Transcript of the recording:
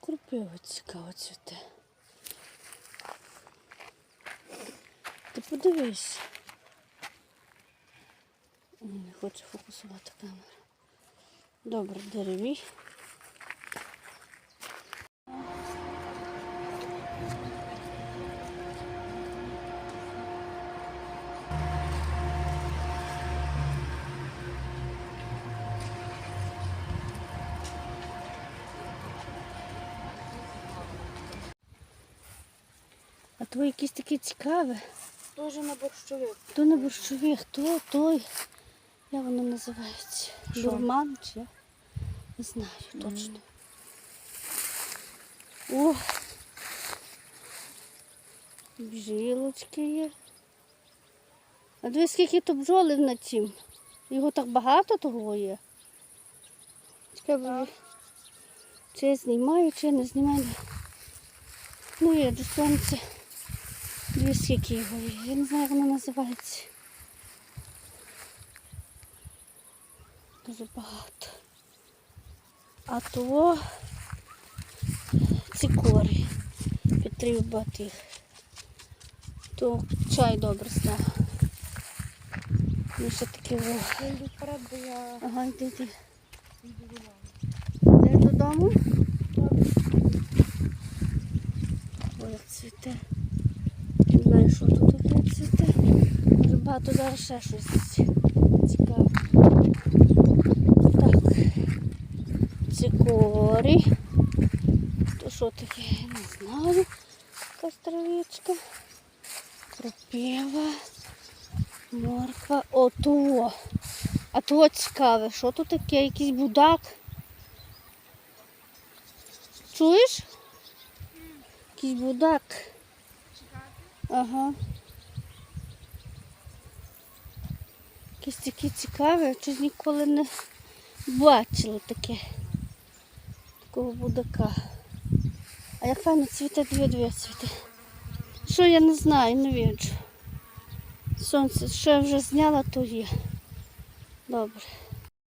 Крупива цікаво цвіте. Ти подивись. Не хоче фокусувати камеру. Добре, деревій. Твої якісь такі цікаві. Тоже на борщовик. То не борщові, хто той. Як воно називається? Що? Дурман чи? Не знаю точно. О! Бжілочки є. А дивись, скільки то бджоли на цім. Його так багато того є. Чекай, чи я знімаю, чи я не знімаю. Ну, є до сонця. Дві скільки його є. Я не знаю, як воно називається. Дуже багато. А то цикорі. Петрів батих. То чай добре став. Ну ще таке во. Я йду бо я Ага, йди, йди. Йдеш додому? Ой, як цвіте. Не знаю, що тут таке цвіте. Дуже багато зараз ще щось цікаве. Так. Цикорій. То що таке? Не знаю. Якась травичка. Кропива. Морква. О, того. А того цікаве. Що тут таке? Якийсь будак. Чуєш? Якийсь будак. Ага. Якісь такі цікаві, щось ніколи не бачила таке. Такого будака. А як файно цвіте, дві дві цвіте. Що я не знаю, не віджу. Сонце, що я вже зняла, то є. Добре.